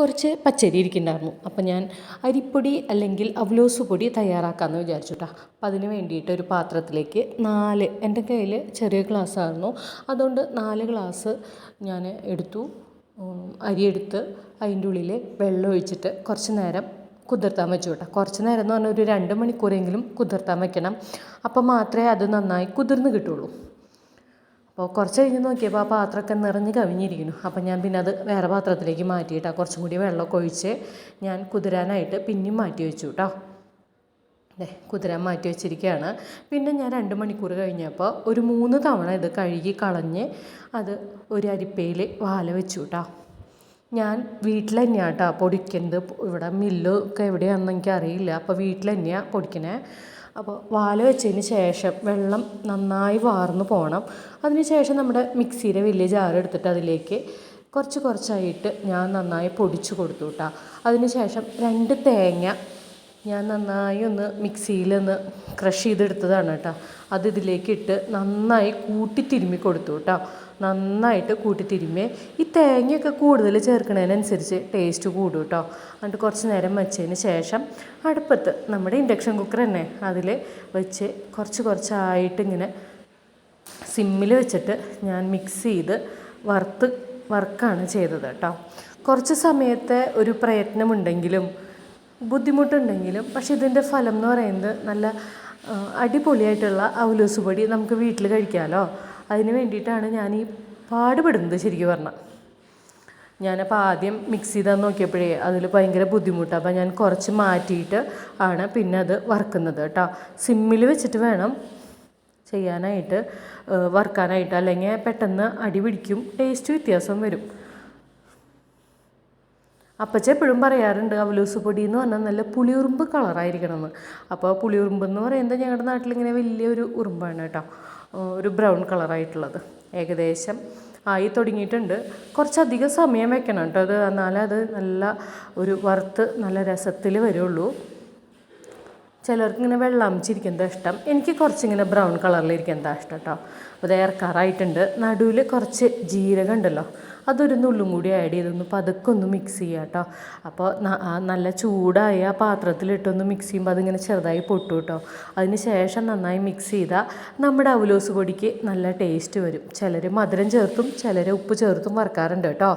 കുറച്ച് പച്ചരി ഇരിക്കുന്നുണ്ടായിരുന്നു. അപ്പം ഞാൻ അരിപ്പൊടി അല്ലെങ്കിൽ അവലോസ് പൊടി തയ്യാറാക്കാമെന്ന് വിചാരിച്ചു കേട്ടോ. അപ്പം അതിന് വേണ്ടിയിട്ട് ഒരു പാത്രത്തിലേക്ക് നാല് എന്റെ കയ്യിൽ ചെറിയ ഗ്ലാസ് ആയിരുന്നു. അതുകൊണ്ട് നാല് ഗ്ലാസ് ഞാൻ എടുത്തു. അരിയെടുത്ത് അതിന്റെ ഉള്ളിൽ വെള്ളം ഒഴിച്ചിട്ട് കുറച്ച് നേരം കുതിർത്താൻ വെച്ചു കേട്ടോ. കുറച്ച് നേരം എന്ന് പറഞ്ഞാൽ ഒരു രണ്ട് മണിക്കൂറെങ്കിലും കുതിർത്താൻ വെക്കണം. അപ്പം മാത്രമേ അത് നന്നായി കുതിർന്ന് കിട്ടുള്ളൂ. അപ്പോൾ കുറച്ച് കഴിഞ്ഞ് നോക്കിയപ്പോൾ ആ പാത്രമൊക്കെ നിറഞ്ഞ് കവിഞ്ഞിരിക്കുന്നു. അപ്പോൾ ഞാൻ പിന്നെ അത് വേറെ പാത്രത്തിലേക്ക് മാറ്റിയിട്ട്. കുറച്ചും കൂടി വെള്ളമൊക്കെ ഒഴിച്ച് ഞാൻ കുതിരാനായിട്ട് പിന്നെയും മാറ്റി വെച്ചു കേട്ടോ കുതിരാൻ മാറ്റി വെച്ചിരിക്കുകയാണ് പിന്നെ ഞാൻ രണ്ട് മണിക്കൂർ കഴിഞ്ഞപ്പോൾ ഒരു മൂന്ന് തവണ ഇത് കഴുകി കളഞ്ഞ് അത് ഒരു അരിപ്പയിൽ വാല വെച്ചു കേട്ടോ ഞാൻ വീട്ടിൽ തന്നെയാണ് കേട്ടോ പൊടിക്കുന്നത് ഇവിടെ മില്ല് ഒക്കെ എവിടെയാണെന്ന് എനിക്ക് അറിയില്ല അപ്പോൾ വീട്ടിൽ തന്നെയാണ് പൊടിക്കണേ. അപ്പോൾ വാല വെച്ചതിന് ശേഷം വെള്ളം നന്നായി വാർന്നു പോകണം. അതിന് ശേഷം നമ്മുടെ മിക്സിയുടെ വലിയ ജാർ എടുത്തിട്ട് അതിലേക്ക് കുറച്ച് കുറച്ചായിട്ട് ഞാൻ നന്നായി പൊടിച്ചു കൊടുത്തു കേട്ടോ. അതിന് ശേഷം രണ്ട് തേങ്ങ ഞാൻ നന്നായി ഒന്ന് മിക്സിയിലൊന്ന് ക്രഷ് ചെയ്തെടുത്തതാണ് കേട്ടോ. അത് ഇതിലേക്ക് ഇട്ട് നന്നായി കൂട്ടി തിരുമ്മി കൊടുത്തു കേട്ടോ. നന്നായിട്ട് കൂട്ടി ഈ തേങ്ങയൊക്കെ കൂടുതൽ ചേർക്കുന്നതിനനുസരിച്ച് ടേസ്റ്റ് കൂടും കേട്ടോ എന്നിട്ട് കുറച്ച് നേരം വെച്ചതിന് ശേഷം അടുപ്പത്ത് നമ്മുടെ ഇൻഡക്ഷൻ കുക്കർ തന്നെ അതിൽ വെച്ച് കുറച്ച് കുറച്ചായിട്ട് ഇങ്ങനെ സിമ്മിൽ വെച്ചിട്ട് ഞാൻ മിക്സ് ചെയ്ത് വറുത്ത് വർക്കാണ് ചെയ്തത് കേട്ടോ കുറച്ച് സമയത്തെ ഒരു പ്രയത്നമുണ്ടെങ്കിലും ബുദ്ധിമുട്ടുണ്ടെങ്കിലും പക്ഷേ ഇതിന്റെ ഫലം എന്ന് പറയുന്നത് നല്ല അടിപൊളിയായിട്ടുള്ള അവലൂസ് പൊടി നമുക്ക് വീട്ടിൽ കഴിക്കാമല്ലോ അതിന് വേണ്ടിയിട്ടാണ് ഞാൻ ഈ പാടുപെടുന്നത് ശരിക്കും പറഞ്ഞാൽ. ഞാനപ്പോൾ ആദ്യം മിക്സ് ചെയ്താൽ നോക്കിയപ്പോഴേ അതിൽ ഭയങ്കര ബുദ്ധിമുട്ടാണ് അപ്പോൾ ഞാൻ കുറച്ച് മാറ്റിയിട്ട് ആണ് പിന്നെ അത് വറുക്കുന്നത് കേട്ടോ. സിമ്മിൽ വെച്ചിട്ട് വേണം ചെയ്യാനായിട്ട് വറുക്കാനായിട്ട്. അല്ലെങ്കിൽ പെട്ടെന്ന് അടി പിടിക്കും ടേസ്റ്റ് വ്യത്യാസം വരും. അപ്പച്ച എപ്പോഴും പറയാറുണ്ട് അവലൂസ് പൊടി എന്ന് പറഞ്ഞാൽ നല്ല പുളിയുറുമ്പ് കളറായിരിക്കണം എന്ന് അപ്പോൾ പുളിയുറുമ്പ് എന്ന് പറയുന്നത് ഞങ്ങളുടെ നാട്ടിലിങ്ങനെ വലിയൊരു ഉറുമ്പാണ് കേട്ടോ. ഒരു ബ്രൗൺ കളറായിട്ടുള്ളത്. ഏകദേശം ആയി തുടങ്ങിയിട്ടുണ്ട്. കുറച്ചധികം സമയം വെക്കണം കേട്ടോ അത്. എന്നാലേ അത് നല്ല ഒരു വറുത്ത് നല്ല രസത്തിൽ വരുള്ളൂ. ചിലർക്ക് ഇങ്ങനെ വെള്ളാമിച്ചിരിക്കുന്നതാ ഇഷ്ടം. എനിക്ക് കുറച്ചിങ്ങനെ ബ്രൗൺ കളറിലിരിക്കുന്നതാണ് ഇഷ്ടം കേട്ടോ. അപ്പോൾ അത് ഏർക്കാറായിട്ടുണ്ട്. നടുവിൽ കുറച്ച് ജീരകം ഉണ്ടല്ലോ. അതൊരു നുള്ളും കൂടി ആഡ് ചെയ്തൊന്ന് പതുക്കെ ഒന്ന് മിക്സ് ചെയ്യുക കേട്ടോ അപ്പോൾ നല്ല ചൂടായ പാത്രത്തിലിട്ടൊന്ന് മിക്സ് ചെയ്യുമ്പോൾ അതിങ്ങനെ ചെറുതായി പൊട്ടു കേട്ടോ അതിന് ശേഷം നന്നായി മിക്സ് ചെയ്താൽ നമ്മുടെ അവലോസ് പൊടിക്ക് നല്ല ടേസ്റ്റ് വരും. ചിലർ മധുരം ചേർത്തും ചിലർ ഉപ്പ് ചേർത്തും വറുക്കാറുണ്ട് കേട്ടോ